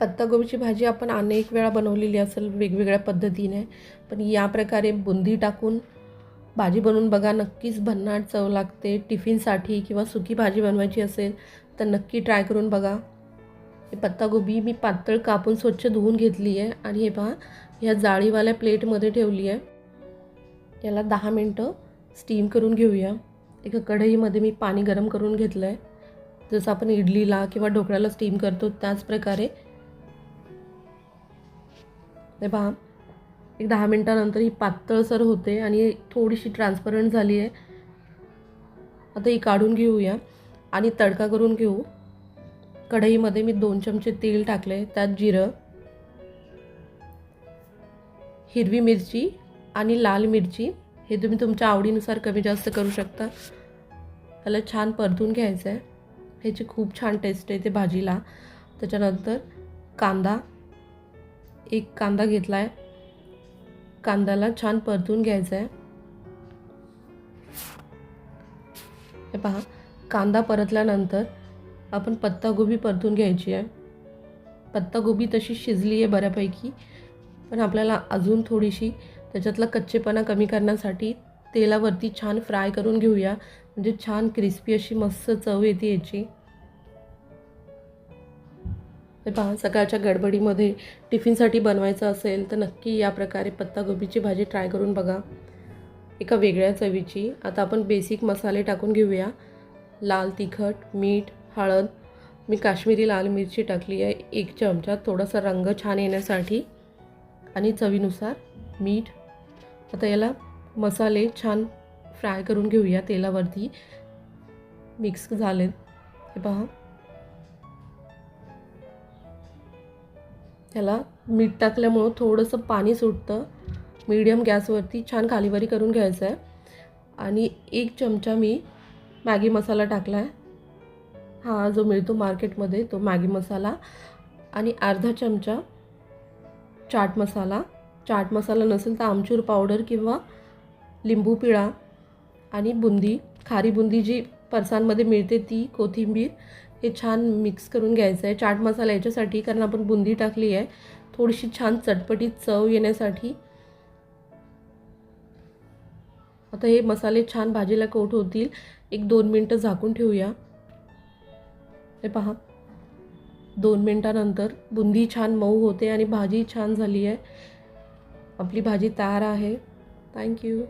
पत्तागोबीची भाजी आपण अनेक वेळा बनवलेली असेल वेगवेगळ्या पद्धतीने पण या प्रकारे बुंदी टाकून भाजी बनवून बघा नक्कीच भन्नाट चव लागते. टिफिनसाठी किंवा सुकी भाजी बनवायची असेल तर नक्की ट्राय करून बघा. हे पत्तागोबी मी पातळ कापून स्वच्छ धुवून घेतली आहे आणि हे पहा ह्या जाळीवाल्या प्लेटमध्ये ठेवली आहे. याला दहा मिनटं स्टीम करून घेऊया. एका कढईमध्ये मी पाणी गरम करून घेतलं आहे जसं आपण इडलीला किंवा ढोकळ्याला स्टीम करतो त्याच प्रकारे नाही पहा एक दहा मिनटानंतर ही पातळसर होते आणि थोडीशी ट्रान्सपरंट झाली आहे. आता ही काढून घेऊया आणि तडका करून घेऊ. कढईमध्ये मी दोन चमचे तेल टाकले त्यात जिरं हिरवी मिरची आणि लाल मिरची. हे तुम्ही तुमच्या आवडीनुसार कमी जास्त करू शकता. त्याला छान परतून घ्यायचं आहे ह्याची खूप छान टेस्ट येते भाजीला. त्याच्यानंतर कांदा एक कांदा घेतला आहे कांद्याला छान परतून घ्यायचा आहे हे पहा कांदा परतल्यानंतर आपण पत्तागोबी परतून घ्यायची आहे. पत्तागोबी तशी शिजली आहे बऱ्यापैकी पण आपल्याला अजून थोडीशी त्याच्यातला कच्चेपणा कमी करण्यासाठी तेलावरती छान फ्राय करून घेऊया. म्हणजे छान क्रिस्पी अशी मस्त चव येते याची. हे पहा सकाळच्या गडबडीमध्ये टिफिनसाठी बनवायचं असेल तर नक्की या प्रकारे पत्तागोबीची भाजी ट्राय करून बघा. एका वेगळ्या चवीची. आता आपण बेसिक मसाले टाकून घेऊया. लाल तिखट मीठ हळद. मी काश्मीरी लाल मिरची टाकली आहे. एक चमचा थोडासा रंग छान येण्यासाठी. आणि चवीनुसार मीठ. आता याला मसाले छान फ्राय करून घेऊया तेलावरती. मिक्स झाले हे पहा. त्याला मीठ टाकल्यामुळं थोडंसं पाणी सुटतं. मीडियम गॅसवरती छान खालीवरी करून घ्यायचं आहे आणि एक चमचा मी मॅगी मसाला टाकला आहे हा जो मिळतो मार्केटमध्ये तो मॅगी मसाला. आणि अर्धा चमचा चाट मसाला. चाट मसाला नसेल तर आमचूर पावडर किंवा लिंबू पिळा आणि बुंदी. खारी बुंदी जी परसांमध्ये मिळते ती कोथिंबीर. हे छान मिक्स करून घ्यायचं आहे. चाट मसाला याच्यासाठी कारण आपण बुंदी टाकली आहे थोडीशी छान चटपटीत चव येण्यासाठी. आता हे मसाले छान भाजीला कोट होतील. एक दोन मिनटं झाकून ठेवूया. हे पहा. दोन मिनटानंतर बुंदी छान मऊ होते आणि भाजी छान झाली आहे. आपली भाजी तयार आहे. थँक्यू